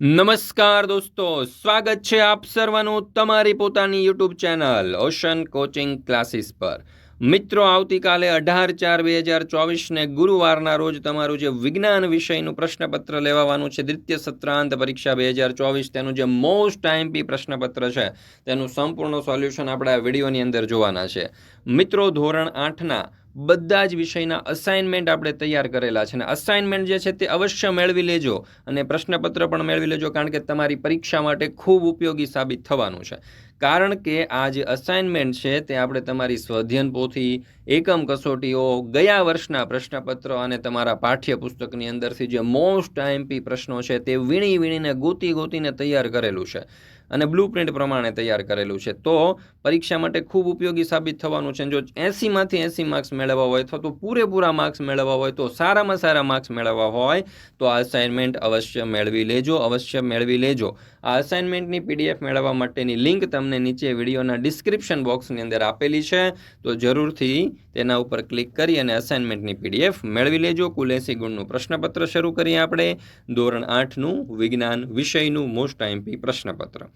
નમસ્કાર દોસ્તો, સ્વાગત છે આપ સર્વનું તમારી પોતાની YouTube channel Ocean Coaching Classes પર. મિત્રો, આવતીકાલે અઢાર ચાર બે હજાર ચોવીસને ગુરુવારના રોજ તમારું જે વિજ્ઞાન વિષયનું પ્રશ્નપત્ર લેવાવાનું છે, દ્વિતીય સત્રાંત પરીક્ષા બે હજાર ચોવીસ, તેનું જે મોસ્ટ ટાઈમપી પ્રશ્નપત્ર છે, તેનું સંપૂર્ણ સોલ્યુશન આપણે આ વિડીયોની અંદર જોવાના છે. મિત્રો, ધોરણ આઠના બધા જ વિષયના અસાઇનમેન્ટ આપણે તૈયાર કરેલા છે. અને અસાઇનમેન્ટ જે છે તે અવશ્ય મેળવી લેજો અને પ્રશ્નપત્ર પણ મેળવી લેજો, કારણ કે તમારી પરીક્ષા માટે ખૂબ ઉપયોગી સાબિત થવાનું છે. કારણ કે આ જે અસાઇનમેન્ટ છે તે આપણે તમારી સ્વધ્યન પોથી, એકમ કસોટીઓ, ગયા વર્ષના પ્રશ્નપત્ર અને તમારા પાઠ્યપુસ્તકની અંદરથી જે મોસ્ટ આઈએમપી પ્રશ્નો છે તે વીણી વીણીને ગોતી ગોતીને તૈયાર કરેલું છે. અને બ્લુ પ્રિન્ટ પ્રમાણે તૈયાર કરેલું છે. તો પરીક્ષા માટે ખૂબ ઉપયોગી સાબિત થવાનું છે. જો એંસીમાંથી એંસી માર્ક્સ મેળવવા હોય, અથવા તો પૂરેપૂરા માર્ક્સ મેળવવા હોય, તો સારામાં સારા માર્ક્સ મેળવવા હોય, તો આ અસાઇનમેન્ટ અવશ્ય મેળવી લેજો, અવશ્ય મેળવી લેજો. આ અસાઇનમેન્ટની પીડીએફ મેળવવા માટેની લિંક તમને નીચે વિડીયોના ડિસ્ક્રિપ્શન બોક્સની અંદર આપેલી છે. તો જરૂરથી તેના ઉપર ક્લિક કરી અને અસાઇનમેન્ટની પીડીએફ મેળવી લેજો. કુલ એસી ગુણનું પ્રશ્નપત્ર શરૂ કરીએ આપણે. ધોરણ આઠનું વિજ્ઞાન વિષયનું મોસ્ટ આઈમ્પી પ્રશ્નપત્ર.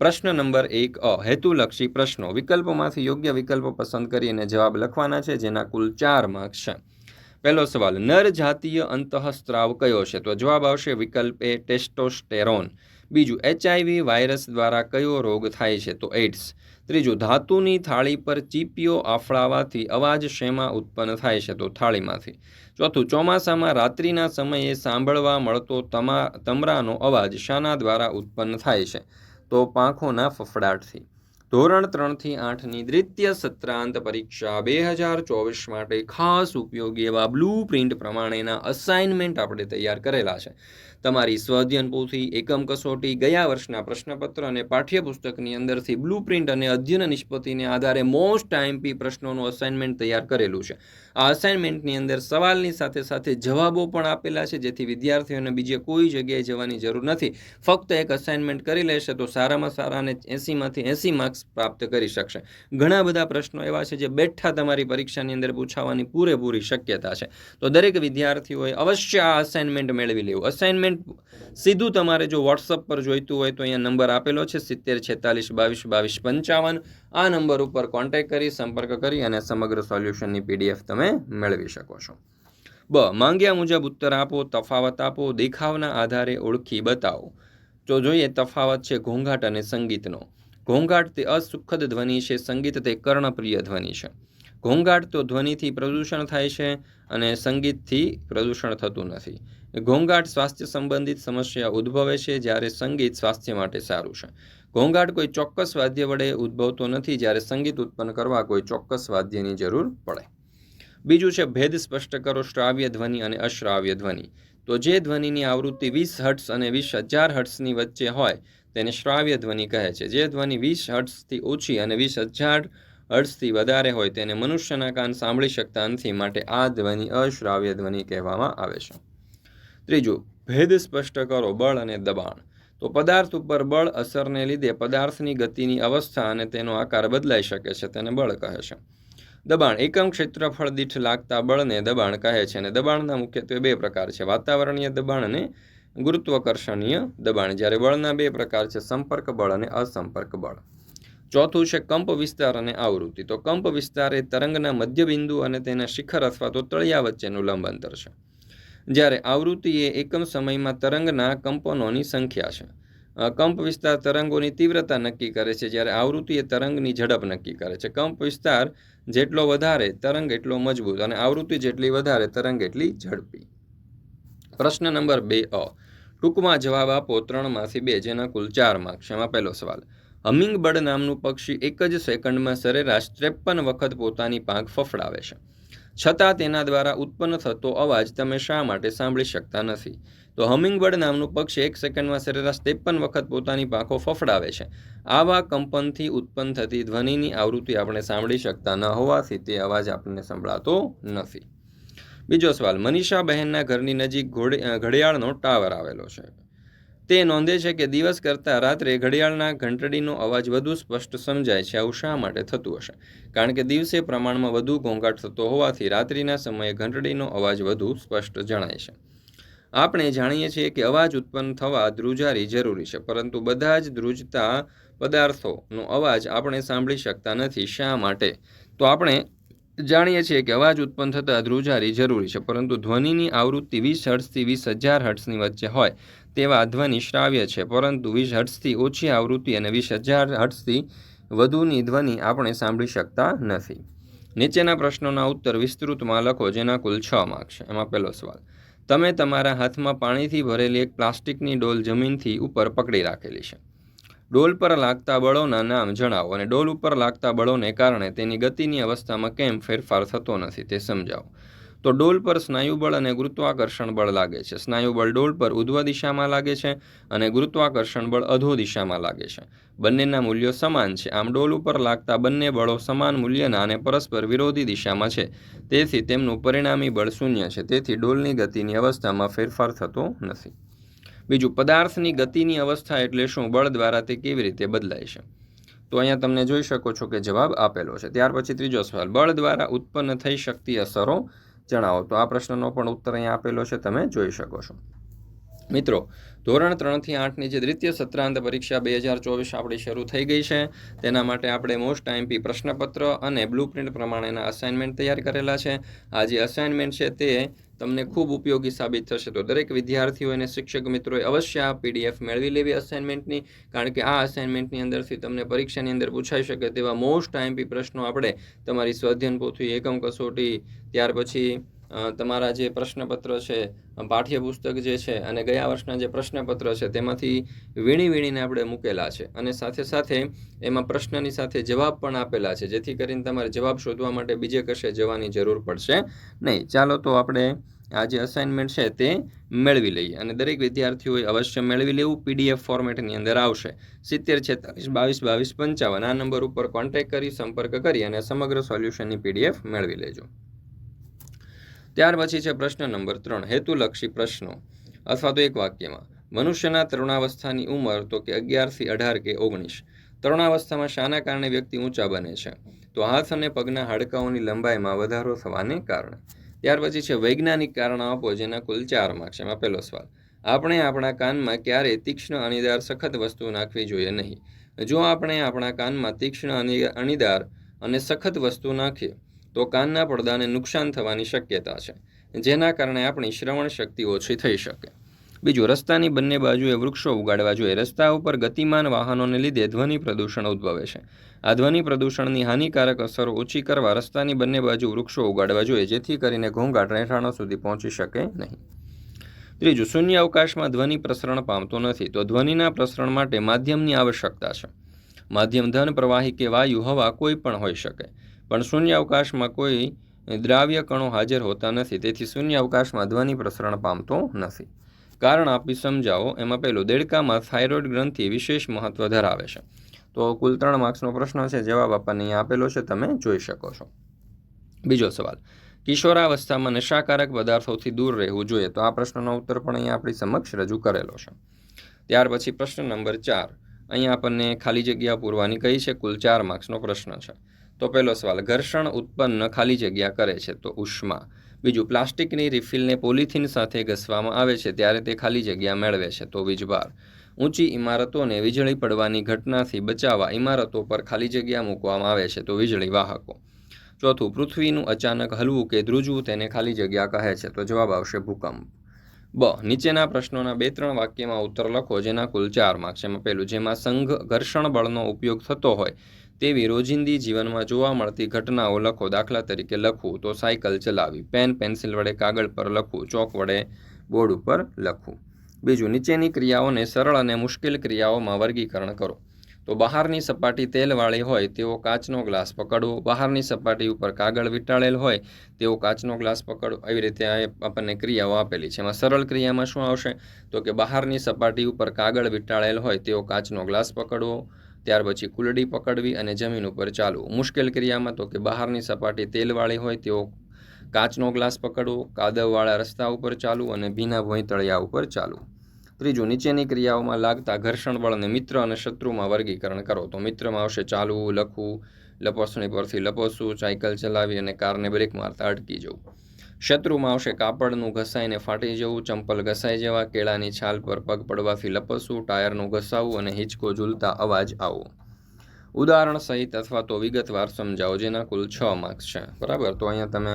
પ્રશ્ન નંબર એક, અ, હેતુલક્ષી પ્રશ્નો. વિકલ્પોમાંથી યોગ્ય વિકલ્પ પસંદ કરી અને જવાબ લખવાના છે, જેના કુલ ચાર માર્ક્સ છે. પહેલો સવાલ, નર જાતીય અંતઃસ્ત્રાવ કયો છે? તો જવાબ આવશે વિકલ્પ એ, ટેસ્ટોસ્ટેરોન. બીજું, એચઆઈવી વાયરસ દ્વારા કયો રોગ થાય છે? તો એઇડ્સ. ત્રીજું, ધાતુની થાળી પર ચીપીઓ આફળાવાથી અવાજ શેમાં ઉત્પન્ન થાય છે? તો થાળીમાંથી. ચોથું, ચોમાસામાં રાત્રિના સમયે સાંભળવા મળતો તમા, તમરાનો અવાજ શાના દ્વારા ઉત્પન્ન થાય છે? તો પાંખોના ફફડાટથી. ધોરણ ત્રણથી આઠની દ્વિતીય સત્રાંત પરીક્ષા બે હજાર ચોવીસ માટે ખાસ ઉપયોગી એવા બ્લુ પ્રિન્ટ પ્રમાણેના અસાઇનમેન્ટ આપણે તૈયાર કરેલા છે. તમારી સ્વઅધ્યયન પોથી એકમ કસોટી, ગયા વર્ષના પ્રશ્નપત્ર અને પાઠ્યપુસ્તકની અંદરથી બ્લુ પ્રિન્ટ અને અધ્યયન નિષ્પત્તિને આધારે મોસ્ટ આઈએમપી પ્રશ્નોનું અસાઇનમેન્ટ તૈયાર કરેલું છે. આ અસાઇનમેન્ટની અંદર સવાલની સાથે સાથે જવાબો પણ આપેલા છે, જેથી વિદ્યાર્થીઓને બીજે કોઈ જગ્યાએ જવાની જરૂર નથી. ફક્ત એક અસાઇનમેન્ટ કરી લેશે તો સારામાં સારા અને એંસીમાંથી એંસી માર્ક્સ પ્રાપ્ત કરી શકશે. ઘણા બધા પ્રશ્નો એવા છે જે બેઠા તમારી પરીક્ષાની અંદર પૂછાવાની પૂરેપૂરી શક્યતા છે. તો દરેક વિદ્યાર્થીઓએ અવશ્ય આ અસાઇનમેન્ટ મેળવી લેવું. અસાઇનમેન્ટ સીધું તમારે જો વોટ્સઅપ પર જોઈતું હોય તો અહીંયા નંબર આપેલો છે, સિત્તેર, છેતાલીસ, બાવીસ બાવીસ, પંચાવન. આ નંબર ઉપર કોન્ટેક્ટ કરી, સંપર્ક કરી અને સમગ્ર સોલ્યુશનની પીડીએફ તમે મેળવી શકો છો. બ, માંગ્યા મુજબ ઉત્તર આપો, તફાવત આપો, દેખાવના આધારે ઓળખી બતાવો. તો જોઈએ તફાવત છે ઘોંઘાટ અને સંગીતનો. ઘોંઘાટ તે અસુખદ ધ્વનિ છે, સંગીત તે કર્ણપ્રિય ધ્વનિ છે. ઘોંઘાટ તો ધ્વનિથી પ્રદૂષણ થાય છે અને સંગીતથી પ્રદૂષણ થતું નથી. ઘોંઘાટ સ્વાસ્થ્ય સંબંધિત સમસ્યા ઉદ્ભવે છે જ્યારે સંગીત સ્વાસ્થ્ય માટે સારું છે. ઘોંઘાટ કોઈ ચોક્કસ વાદ્ય વડે ઉદ્ભવતો નથી જ્યારે સંગીત ઉત્પન્ન કરવા કોઈ ચોક્કસ વાદ્યની જરૂર પડે. બીજું છે ભેદ સ્પષ્ટ કરો શ્રાવ્ય ધ્વનિ અને અશ્રાવ્ય ધ્વનિ. તો જે ધ્વનિની આવૃત્તિ વીસ હર્ટ્સ અને વીસ હજાર હર્ટ્સની વચ્ચે હોય તેને શ્રાવ્ય ધ્વનિ કહે છે. જે ધ્વનિ વીસ હર્ટ્સથી ઓછી અને વીસ હજાર હર્ટ્સથી વધારે હોય તેને મનુષ્યના કાન સાંભળી શકતા નથી માટે આ ધ્વનિ અશ્રાવ્ય ધ્વનિ કહેવામાં આવે છે. ત્રીજું, ભેદ સ્પષ્ટ કરો બળ અને દબાણ. તો પદાર્થ ઉપર બળ અસરને લીધે પદાર્થની ગતિની અવસ્થા અને તેનો આકાર બદલાઈ શકે છે, તેને બળ કહે છે. દબાણ, એકમ ક્ષેત્રફળ દીઠ લાગતા બળને દબાણ કહે છે અને દબાણના મુખ્યત્વે બે પ્રકાર છે, વાતાવરણીય દબાણ અને ગુરુત્વાકર્ષણીય દબાણ, જ્યારે બળના બે પ્રકાર છે, સંપર્ક બળ અને અસંપર્ક બળ. ચોથું છે, કંપ વિસ્તાર અને આવૃત્તિ. તો કંપ વિસ્તાર એ તરંગના મધ્યબિંદુ અને તેના શિખર અથવા તો તળિયા વચ્ચેનું લંબ અંતર છે. જ્યારે આવૃત્તિ એ એકમ સમયમાં તરંગના કંપનોની સંખ્યા છે. કંપ વિસ્તાર તરંગોની તીવ્રતા નક્કી કરે છે, જ્યારે આવૃત્તિ એ તરંગની ઝડપ નક્કી કરે છે. કંપ વિસ્તાર જેટલો વધારે તરંગ એટલો મજબૂત અને આવૃત્તિ જેટલી વધારે તરંગ એટલી ઝડપી. પ્રશ્ન નંબર બે અ, ટૂંકમાં જવાબ આપો ત્રણમાંથી બે, જેના કુલ ચાર માર્ક્સ એમાં પહેલો સવાલ હમિંગબર્ડ નામનું પક્ષી એક જ સેકન્ડમાં સરેરાશ ત્રેપન વખત પોતાની પાંખ ફફડાવે છે. છતાં તેના દ્વારા ઉત્પન્ન થતો અવાજ તમે શા માટે સાંભળી શકતા નથી? તો હમિંગબર્ડ નામનું પક્ષી એક સેકન્ડમાં સરેરાશ ત્રેપન વખત પોતાની પાંખો ફફડાવે છે. આવા કંપનથી ઉત્પન્ન થતી ધ્વનિની આવૃત્તિ આપણે સાંભળી શકતા ન હોવાથી તે અવાજ આપણને સંભળાતો નથી. બીજો સવાલ, મનીષા બહેનના ઘરની નજીક ઘોડે, ઘડિયાળનો ટાવર આવેલો છે. તે નોંધે છે કે દિવસ કરતાં રાત્રે ઘડિયાળના ઘંટડીનો અવાજ વધુ સ્પષ્ટ સમજાય છે. આવું શા માટે થતું હશે? કારણ કે દિવસે પ્રમાણમાં વધુ ઘોંઘાટ થતો હોવાથી રાત્રિના સમયે ઘંટડીનો અવાજ વધુ સ્પષ્ટ જણાય છે. આપણે જાણીએ છીએ કે અવાજ ઉત્પન્ન થવા ધ્રુજારી જરૂરી છે, પરંતુ બધા જ ધ્રુજતા પદાર્થોનો અવાજ આપણે સાંભળી શકતા નથી. શા માટે? તો આપણે જાણીએ છીએ કે અવાજ ઉત્પન્ન થતાં ધ્રુજારી જરૂરી છે, પરંતુ ધ્વનિની આવૃત્તિ વીસ હર્ટ્સથી વીસ હજાર હર્ટ્સની વચ્ચે હોય. તેવા ધ્વનિ શ્રાવ્ય છે. પરંતુ વીસ હર્ટ્સથી ઓછી આવૃત્તિ અને વીસ હજાર હર્ટ્સથી વધુની ધ્વનિ આપણે સાંભળી શકતા નથી. નીચેના પ્રશ્નોના ઉત્તર વિસ્તૃતમાં લખો જેના કુલ છ માર્ક છે. એમાં પહેલો સવાલ, તમે તમારા હાથમાં પાણીથી ભરેલી એક પ્લાસ્ટિકની ડોલ જમીનથી ઉપર પકડી રાખેલી છે. ડોલ પર લાગતા બળોના નામ જણાવો અને ડોલ ઉપર લાગતા બળોને કારણે તેની ગતિની અવસ્થામાં કેમ ફેરફાર થતો નથી તે સમજાવો. તો ડોલ પર સ્નાયુબળ અને ગુરુત્વાકર્ષણ બળ લાગે છે. સ્નાયુબળ ડોલ પર ઉધ્વ દિશામાં લાગે છે અને ગુરુત્વાકર્ષણ બળ અધો દિશામાં લાગે છે. બંનેના મૂલ્યો સમાન છે. આમ ડોલ ઉપર લાગતા બંને બળો સમાન મૂલ્યના અને પરસ્પર વિરોધી દિશામાં છે. તેથી તેમનું પરિણામી બળ શૂન્ય છે. તેથી ડોલની ગતિની અવસ્થામાં ફેરફાર થતો નથી. બીજું, પદાર્થની ગતિની અવસ્થા એટલે શું? બળ દ્વારા તે કેવી રીતે બદલાય છે? તો અહીંયા તમને જોઈ શકો છો કે જવાબ આપેલો છે. ત્યાર પછી ત્રીજો સવાલ, બળ દ્વારા ઉત્પન્ન થઈ શકતી અસરો જણાવો. તો આ પ્રશ્નનો પણ ઉત્તર અહીંયા આપેલો છે, તમે જોઈ શકો છો. મિત્રો, ધોરણ ત્રણથી આઠની જે દ્વિતીય સત્રાંત પરીક્ષા બે હજાર ચોવીસ આપણી શરૂ થઈ ગઈ છે. તેના માટે આપણે મોસ્ટ આઈમપી પ્રશ્નપત્ર અને બ્લુપ્રિન્ટ પ્રમાણેના અસાઇનમેન્ટ તૈયાર કરેલા છે. આ જે અસાઇનમેન્ટ છે તે તમને ખૂબ ઉપયોગી સાબિત થશે. તો દરેક વિદ્યાર્થીઓ અને શિક્ષક મિત્રોએ અવશ્ય આ પીડીએફ મેળવી લેવી અસાઇનમેન્ટની કારણ કે આ અસાઇનમેન્ટની અંદરથી તમને પરીક્ષાની અંદર પૂછાઈ શકે તેવા મોસ્ટ આઈમપી પ્રશ્નો આપણે તમારી સ્વાધ્યન પોથી એકમ કસોટી, ત્યાર પછી તમારા જે પ્રશ્નપત્ર છે પાઠ્યપુસ્તક જે છે અને ગયા વર્ષના જે પ્રશ્નપત્ર છે, તેમાંથી વીણી વીણીને આપણે મૂકેલા છે અને સાથે સાથે એમાં પ્રશ્નની સાથે જવાબ પણ આપેલા છે, જેથી કરીને તમારે જવાબ શોધવા માટે બીજે કશે જવાની જરૂર પડશે નહીં. ચાલો તો આપણે આ જે અસાઇનમેન્ટ છે તે મેળવી લઈએ અને દરેક વિદ્યાર્થીઓએ અવશ્ય મેળવી લેવું. પીડીએફ ફોર્મેટની અંદર આવશે. સિત્તેર છેતાલીસ બાવીસ બાવીસ, પંચાવન આ નંબર ઉપર કોન્ટેક્ટ કરી, સંપર્ક કરી અને સમગ્ર સોલ્યુશનની પીડીએફ મેળવી લેજો. ત્યાર પછી છે પ્રશ્ન નંબર ત્રણ, હેતુલક્ષી પ્રશ્નો. અથવા તો એક વાક્યમાં, મનુષ્યના તરુણાવસ્થાની ઉંમર તો કે અગિયારથી અઢાર કે ઓગણીસ. તરુણાવસ્થામાં શાના કારણે વ્યક્તિ ઊંચા બને છે. તો હાથ અને પગના હાડકાઓની લંબાઈમાં વધારો થવાને કારણે. ત્યાર પછી છે, વૈજ્ઞાનિક કારણો આપો જેના કુલ ચાર માર્ક છે. એમાં પહેલો સવાલ, આપણે આપણા કાનમાં ક્યારેય તીક્ષ્ણ અણીદાર સખત વસ્તુ નાખવી જોઈએ નહીં? જો આપણે આપણા કાનમાં તીક્ષ્ણ અણીદાર અને સખત વસ્તુ નાખીએ તો કાનના પડદાને નુકસાન થવાની શક્યતા છે, જેના કારણે આપણી શ્રવણ શક્તિ ઓછી થઈ શકે. બીજું, રસ્તાની બંને બાજુએ વૃક્ષો ઉગાડવા જોઈએ. રસ્તા ઉપર ગતિમાન વાહનોને લીધે ધ્વનિ પ્રદૂષણ ઉદ્ભવે છે. આ ધ્વનિ પ્રદૂષણની હાનિકારક અસરો ઓછી કરવા રસ્તાની બંને બાજુ વૃક્ષો ઉગાડવા જોઈએ, જેથી કરીને ઘોંઘાટ રહેઠાણો સુધી પહોંચી શકે નહીં. ત્રીજું શૂન્ય અવકાશમાં ધ્વનિ પ્રસરણ પામતો નથી, તો ધ્વનિના પ્રસરણ માટે માધ્યમની આવશ્યકતા છે. માધ્યમ ધન, પ્રવાહી કે વાયુ, હવા કોઈ પણ હોઈ શકે. પણ શૂન્ય અવકાશમાં કોઈ દ્રાવ્ય કણો હાજર હોતા નથી. તેથી શૂન્ય અવકાશમાં ધ્વનિ પ્રસરણ પામતો નથી. કારણ આપી સમજાવો, એમાં પહેલું, દેડકામાં થાઇરોઇડ ગ્રંથિ વિશેષ મહત્વ ધરાવે છે. તો કુલ ત્રણ માર્ક્સનો પ્રશ્ન છે, જવાબ આપણને અહીંયા આપેલો છે, તમે જોઈ શકો છો. બીજો સવાલ, કિશોરાવસ્થામાં નશાકારક પદાર્થોથી દૂર રહેવું જોઈએ? તો આ પ્રશ્નનો ઉત્તર પણ અહીંયા આપણી સમક્ષ રજૂ કરેલો છે. ત્યાર પછી પ્રશ્ન નંબર ચાર અહીંયા આપણને ખાલી જગ્યા પૂરવાની કહી છે, કુલ ચાર માર્ક્સનો પ્રશ્ન છે. તો પહેલો સવાલ, ઘર્ષણ ઉત્પન્ન ખાલી જગ્યા કરે છે તો ઉષ્મા. બીજું, પ્લાસ્ટિકની રિફિલને પોલિથીન સાથે ઘસવામાં આવે છે ત્યારે તે ખાલી જગ્યા મેળવે છે તો વીજભાર. ઊંચી ઇમારતોને વીજળી પડવાની ઘટનાથી બચાવવા ઇમારતો પર ખાલી જગ્યા મૂકવામાં આવે છે તો વીજળી વાહકો. ચોથું, પૃથ્વીનું અચાનક હલવું કે ધ્રુજવું તેને ખાલી જગ્યા કહે છે તો જવાબ આવશે ભૂકંપ. બ, નીચેના પ્રશ્નોના બે ત્રણ વાક્યમાં ઉત્તર લખો, જેના કુલ ચાર માર્ક્સ એમાં પહેલું, જેમાં સંઘ ઘર્ષણ બળનો ઉપયોગ થતો હોય, તેવી રોજિંદી જીવનમાં જોવા મળતી ઘટનાઓ લખો, દાખલા તરીકે લખવું, તો સાયકલ ચલાવી, પેન, પેન્સિલ વડે કાગળ પર લખવું, ચોક વડે બોર્ડ ઉપર લખવું. બીજું, નીચેની ક્રિયાઓને સરળ અને મુશ્કેલ ક્રિયાઓમાં વર્ગીકરણ કરો. તો બહારની સપાટી તેલવાળી હોય તેવો કાચનો ગ્લાસ પકડવો. બહારની સપાટી ઉપર કાગળ વીંટાળેલ હોય તેવો કાચનો ગ્લાસ પકડવો. એવી રીતે આપણને ક્રિયાઓ આપેલી છે. એમાં સરળ ક્રિયામાં શું આવશે? તો કે બહારની સપાટી ઉપર કાગળ વીંટાળેલ હોય તેવો કાચનો ગ્લાસ પકડવો. ત્યાર પછી કુલડી પકડવી અને જમીન ઉપર ચાલવું. મુશ્કેલ ક્રિયામાં તો કે બહારની સપાટી તેલવાળી હોય તેઓ કાચનો ગ્લાસ પકડવો. કાદવવાળા રસ્તા ઉપર ચાલવું અને ભીના ભોંય તળિયા ઉપર ચાલવું. ત્રીજું, નીચેની ક્રિયાઓમાં લાગતા ઘર્ષણ બળને મિત્ર અને શત્રુમાં વર્ગીકરણ કરો. તો મિત્રમાં આવશે ચાલવું, લખવું, લપસણી પરથી લપસવું, સાયકલ ચલાવી અને કારને બ્રેક મારતા અટકી જવું. શત્રુમાં આવશે કાપડનું ઘસાઈને ફાટી જવું, ચંપલ ઘસાઈ જવા, કેળાની છાલ પર પગ પડવાથી લપસવું, ટાયરનું ઘસાવું અને હિંચકો ઝૂલતા અવાજ આવવો. ઉદાહરણ સહિત અથવા તો વિગતવાર સમજાવો, જેના કુલ છ માર્ક્સ છે. બરાબર? તો અહીંયા તમે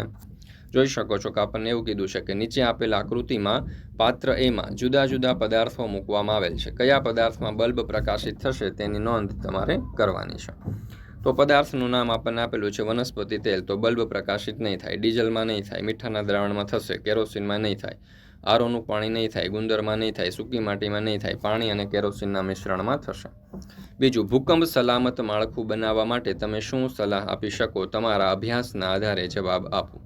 જોઈ શકો છો કે આપણને એવું કીધું છે કે નીચે આપેલ આકૃતિમાં પાત્ર એમાં જુદા જુદા પદાર્થો મૂકવામાં આવેલ છે. કયા પદાર્થમાં બલ્બ પ્રકાશિત થશે તેની નોંધ તમારે કરવાની છે. તો પદાર્થનું નામ આપણને આપેલું છે વનસ્પતિ તેલ. તો બલ્બ પ્રકાશિત નહીં થાય, ડીઝલમાં નહીં થાય, મીઠાના દ્રાવણમાં થશે, કેરોસીનમાં નહીં થાય, આરોનું પાણી નહીં થાય, ગુંદરમાં નહીં થાય, સૂકી માટીમાં નહીં થાય, પાણી અને કેરોસીનના મિશ્રણમાં થશે. બીજું, ભૂકંપ સલામત માળખું બનાવવા માટે તમે શું સલાહ આપી શકો? તમારા અભ્યાસના આધારે જવાબ આપો.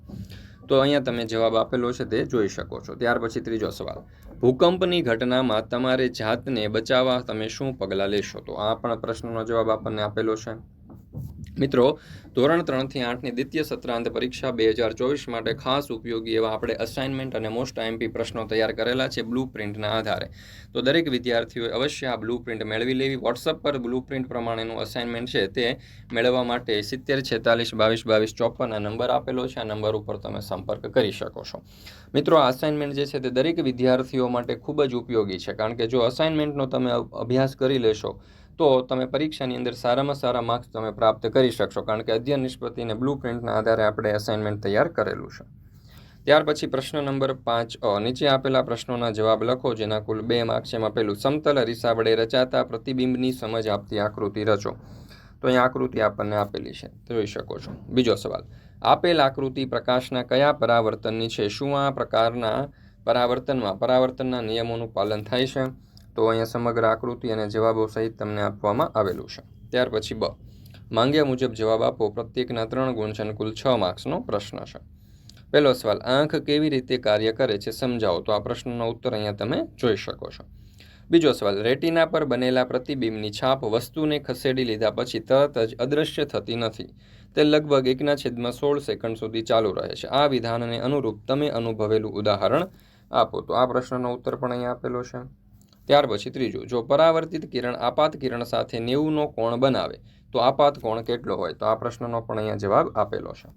તો અહીંયા તમે જવાબ આપેલો છે તે જોઈ શકો છો. ત્યાર પછી ત્રીજો સવાલ. ભૂકંપની ઘટનામાં તમારે જાતને બચાવવા તમે શું પગલાં લેશો? તો આ પણ પ્રશ્નનો જવાબ આપણને આપેલો છે. મિત્રો, ધોરણ ત્રણથી આઠની દ્વિતીય સત્રાંત પરીક્ષા બે હજાર ચોવીસ માટે ખાસ ઉપયોગી એવા આપણે અસાઇનમેન્ટ અને મોસ્ટ આઈએમપી પ્રશ્નો તૈયાર કરેલા છે બ્લુ પ્રિન્ટના આધારે. તો દરેક વિદ્યાર્થીઓએ અવશ્ય આ બ્લુ પ્રિન્ટ મેળવી લેવી. વોટ્સઅપ પર બ્લુ પ્રિન્ટ પ્રમાણેનું અસાઇનમેન્ટ છે તે મેળવવા માટે સિત્તેર, છેતાલીસ, બાવીસ બાવીસ, ચોપન આ નંબર આપેલો છે. આ નંબર ઉપર તમે સંપર્ક કરી શકો છો. મિત્રો, આ અસાઇનમેન્ટ જે છે તે દરેક વિદ્યાર્થીઓ માટે ખૂબ જ ઉપયોગી છે. કારણ કે જો અસાઇનમેન્ટનો તમે અભ્યાસ કરી લેશો તો તમે પરીક્ષાની અંદર સારામાં સારા માર્ક્સ તમે પ્રાપ્ત કરી શકશો, કારણ કે અધ્યયન નિષ્પતિને બ્લુ પ્રિન્ટના આધારે આપણે અસાઇનમેન્ટ તૈયાર કરેલું છે. ત્યાર પછી પ્રશ્ન નંબર પાંચ અ, નીચે આપેલા પ્રશ્નોના જવાબ લખો, જેના કુલ બે માર્ક્સ એમાં પેલું સમતલ અરીસા વડે રચાતા પ્રતિબિંબની સમજ આપતી આકૃતિ રચો. તો અહીં આકૃતિ આપણને આપેલી છે, જોઈ શકો છો. બીજો સવાલ. આપેલ આકૃતિ પ્રકાશના કયા પરાવર્તનની છે? શું આ પ્રકારના પરાવર્તનમાં, પરાવર્તનના નિયમોનું પાલન થાય છે? તો અહીંયા સમગ્ર આકૃતિ અને જવાબો સહિત તમને આપવામાં આવેલું છે. ત્યાર પછી બ. માંગ્યા મુજબ જવાબ આપો. પ્રત્યેકના ત્રણ ગુણ છે કુલ છ માર્ક્સનો પ્રશ્ન છે. પહેલો સવાલ, આંખ કેવી રીતે કાર્ય કરે છે સમજાવો. તો આ પ્રશ્નનો ઉત્તર અહીંયા તમે જોઈ શકો છો. બીજો સવાલ, રેટિના પર બનેલા પ્રતિબિંબની છાપ વસ્તુને ખસેડી લીધા પછી તરત જ અદૃશ્ય થતી નથી. તે લગભગ એકના છેદમાં સોળ સેકન્ડ સુધી ચાલુ રહે છે. આ વિધાનને અનુરૂપ તમે અનુભવેલું ઉદાહરણ આપો. તો આ પ્રશ્નનો ઉત્તર પણ અહીંયા આપેલો છે. ત્યાર પછી ત્રીજું, જો પરાવર્તિત કિરણ આપાત કિરણ સાથે નેવુંનો કોણ બનાવે, તો આપાત કોણ કેટલો હોય? તો આ પ્રશ્નનો પણ અહીંયા જવાબ આપેલો છે.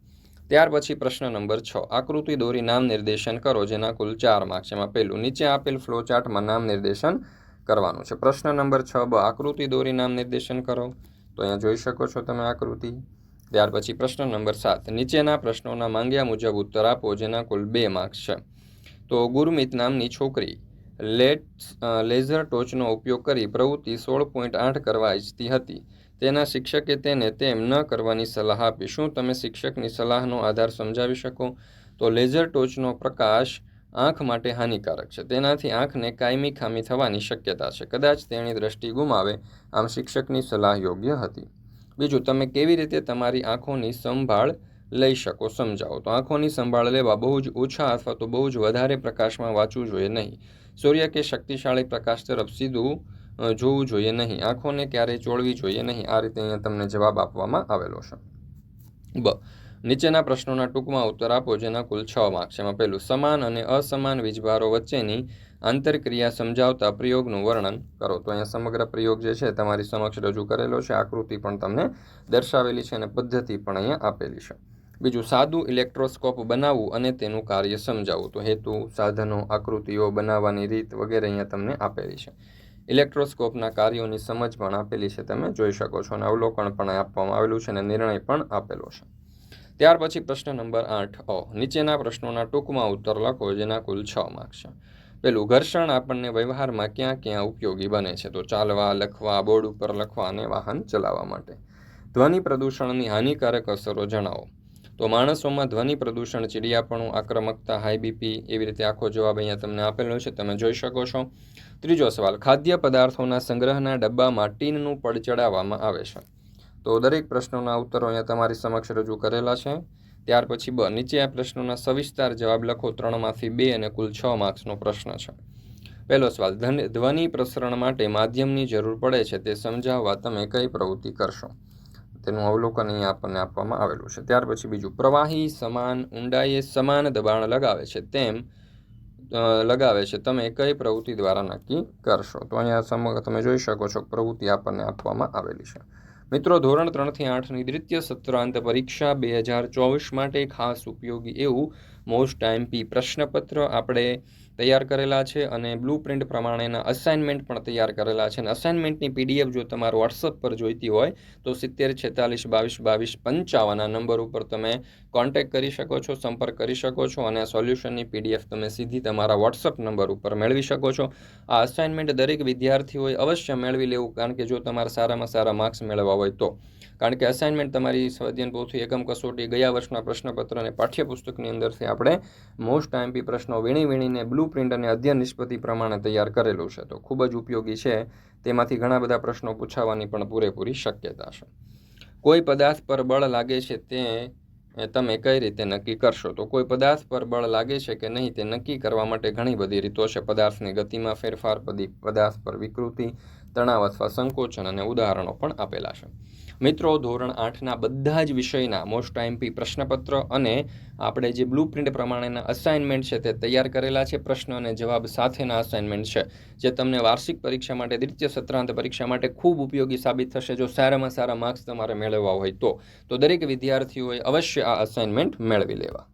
ત્યાર પછી પ્રશ્ન નંબર છ, આકૃતિ દોરી નામ નિર્દેશન કરો, જેના કુલ ચાર માર્ક છે. એમાં પહેલું, નીચે આપેલ ફ્લો ચાર્ટમાં નામ નિર્દેશન કરવાનું છે. પ્રશ્ન નંબર છ, બ, આકૃતિ દોરી નામ નિર્દેશન કરો. તો અહીંયા જોઈ શકો છો તમે આકૃતિ. ત્યાર પછી પ્રશ્ન નંબર સાત, નીચેના પ્રશ્નોના માંગ્યા મુજબ ઉત્તર આપો, જેના કુલ બે માર્ક્સ છે. તો ગુરમિત નામની છોકરી લેટ લેઝર ટોચનો ઉપયોગ કરી પ્રવૃત્તિ સોળ પોઈન્ટ આઠ કરવા ઈચ્છતી હતી. તેના શિક્ષકે તેને તેમ ન કરવાની સલાહ આપી. શું તમે શિક્ષકની સલાહનો આધાર સમજાવી શકો? તો લેઝર ટોચનો પ્રકાશ આંખ માટે હાનિકારક છે. તેનાથી આંખને કાયમી ખામી થવાની શક્યતા છે. કદાચ તેની દ્રષ્ટિ ગુમાવે. આમ શિક્ષકની સલાહ યોગ્ય હતી. બીજું, તમે કેવી રીતે તમારી આંખોની સંભાળ લઈ શકો, સમજાવો. તો આંખોની સંભાળ લેવા બહુ જ ઓછા અથવા તો બહુ જ વધારે પ્રકાશમાં વાંચવું જોઈએ નહીં. સૂર્ય કે શક્તિશાળી પ્રકાશ તરફ સીધું જોવું જોઈએ નહીં. આંખોને ક્યારેય ચોળવી જોઈએ નહીં? આ રીતે અહીંયા તમને જવાબ આપવામાં આવેલો છે. બ. નીચેના પ્રશ્નોના ટૂંકમાં ઉત્તર આપો, જેના કુલ છ માર્ક્સ એમાં પહેલું, સમાન અને અસમાન વીજભારો વચ્ચેની આંતરક્રિયા સમજાવતા પ્રયોગનું વર્ણન કરો. તો અહીંયા સમગ્ર પ્રયોગ જે છે, તમારી સમક્ષ રજૂ કરેલો છે. આકૃતિ પણ તમને દર્શાવેલી છે અને પદ્ધતિ પણ અહીંયા આપેલી છે. બીજું સાદું ઇલેક્ટ્રોસ્કોપ બનાવવું અને તેનું કાર્ય સમજાવવું. તો હેતુ, સાધનો, આકૃતિઓ બનાવવાની રીત વગેરે અહીંયા તમને આપેલી છે. ઇલેક્ટ્રોસ્કોપના કાર્યોની સમજ પણ આપેલી છે. તમે જોઈ શકો છો અને અવલોકન પણ આપવામાં આવેલું છે અને નિર્ણય પણ આપેલો છે. ત્યાર પછી પ્રશ્ન નંબર આઠ, અ. નીચેના પ્રશ્નોના ટૂંકમાં ઉત્તર લખો, જેના કુલ છ માર્ક છે. પેલું, ઘર્ષણ આપણને વ્યવહારમાં ક્યાં ક્યાં ઉપયોગી બને છે? તો ચાલવા, લખવા, બોર્ડ ઉપર લખવા અને વાહન ચલાવવા માટે. ધ્વનિ પ્રદૂષણની હાનિકારક અસરો જણાવો. તો માણસોમાં ધ્વનિ પ્રદૂષણ, ચીડિયાપણું, આક્રમકતા હાઈ બીપી એવી રીતે આખો જવાબ અહીંયા તમને આપેલો છે. તમે જોઈ શકો છો. ત્રીજો સવાલ, ખાદ્ય પદાર્થોના સંગ્રહના ડબ્બામાં ટીનનું પડ ચડાવવામાં આવે છે. તો દરેક પ્રશ્નોના ઉત્તરો અહીંયા તમારી સમક્ષ રજૂ કરેલા છે. ત્યાર પછી બ, નીચે આ પ્રશ્નોના સવિસ્તાર જવાબ લખો ત્રણમાંથી બે અને કુલ છ માર્ક્સનો પ્રશ્ન છે. પહેલો સવાલ ધ્વનિ પ્રસરણ માટે માધ્યમની જરૂર પડે છે તે સમજાવવા તમે કઈ પ્રવૃત્તિ કરશો? તેનું અવલોકન અહીંયા આપણને આપવામાં આવેલું છે. ત્યાર પછી બીજું, પ્રવાહી સમાન ઊંડાઈએ સમાન દબાણ લગાવે છે. તેમ લગાવે છે. તમે કઈ પ્રવૃત્તિ દ્વારા નક્કી કરશો? તો અહીંયા તમે જોઈ શકો છો, પ્રવૃત્તિ આપણને આપવામાં આવેલી છે. મિત્રો, ધોરણ ત્રણથી આઠની દ્વિતીય સત્રાંત પરીક્ષા બે હજાર ચોવીસ માટે ખાસ ઉપયોગી એવું મોસ્ટ આઈએમપી પ્રશ્નપત્ર આપણે તૈયાર કરેલા છે અને બ્લુ પ્રિન્ટ પ્રમાણેના અસાઇનમેન્ટ પણ તૈયાર કરેલા છે. અને અસાઇનમેન્ટની પીડીએફ જો તમારે વોટ્સઅપ પર જોઈતી હોય, તો સિત્તેર, છેતાલીસ, બાવીસ બાવીસ પંચાવન આ નંબર ઉપર તમે કોન્ટેક્ટ કરી શકો છો, સંપર્ક કરી શકો છો અને સોલ્યુશનની પીડીએફ તમે સીધી તમારા વોટ્સઅપ નંબર ઉપર મેળવી શકો છો. આ અસાઇનમેન્ટ દરેક વિદ્યાર્થીઓએ અવશ્ય મેળવી લેવું, કારણ કે જો તમારે સારામાં સારા માર્ક્સ મેળવવા હોય તો. કારણ કે અસાઇનમેન્ટ તમારી સ્વાધ્યન પોથી એકમ કસોટી ગયા વર્ષના પ્રશ્નપત્ર અને પાઠ્યપુસ્તકની અંદરથી આપણે મોસ્ટ આઈએમપી પ્રશ્નો વીણી વીણીને બ્લુ પ્રિન્ટ અને અધ્યયન નિષ્પત્તિ પ્રમાણે તૈયાર કરેલું છે. તો ખૂબ જ ઉપયોગી છે. તેમાંથી ઘણા બધા પ્રશ્નો પૂછાવાની પણ પૂરેપૂરી શક્યતા છે. કોઈ પદાર્થ પર બળ લાગે છે તે તમે કઈ રીતે નક્કી કરશો? તો કોઈ પદાર્થ પર બળ લાગે છે કે નહીં તે નક્કી કરવા માટે ઘણી બધી રીતો છે. પદાર્થની ગતિમાં ફેરફાર, પદી, પદાર્થ પર વિકૃતિ, તણાવ અથવા સંકોચન અને ઉદાહરણો પણ આપેલા છે. મિત્રો, ધોરણ આઠના બધા જ વિષયના મોસ્ટ આઈમપી પ્રશ્નપત્ર અને આપણે જે બ્લુ પ્રિન્ટ પ્રમાણેના અસાઇનમેન્ટ છે તે તૈયાર કરેલા છે, પ્રશ્ન અને જવાબ સાથેના અસાઇનમેન્ટ છે, જે તમને વાર્ષિક પરીક્ષા માટે, દ્વિતીય સત્રાંત પરીક્ષા માટે ખૂબ ઉપયોગી સાબિત થશે જો સારામાં સારા માર્ક્સ તમારે મેળવવા હોય તો. તો દરેક વિદ્યાર્થીઓએ અવશ્ય આ અસાઇનમેન્ટ મેળવી લેવા.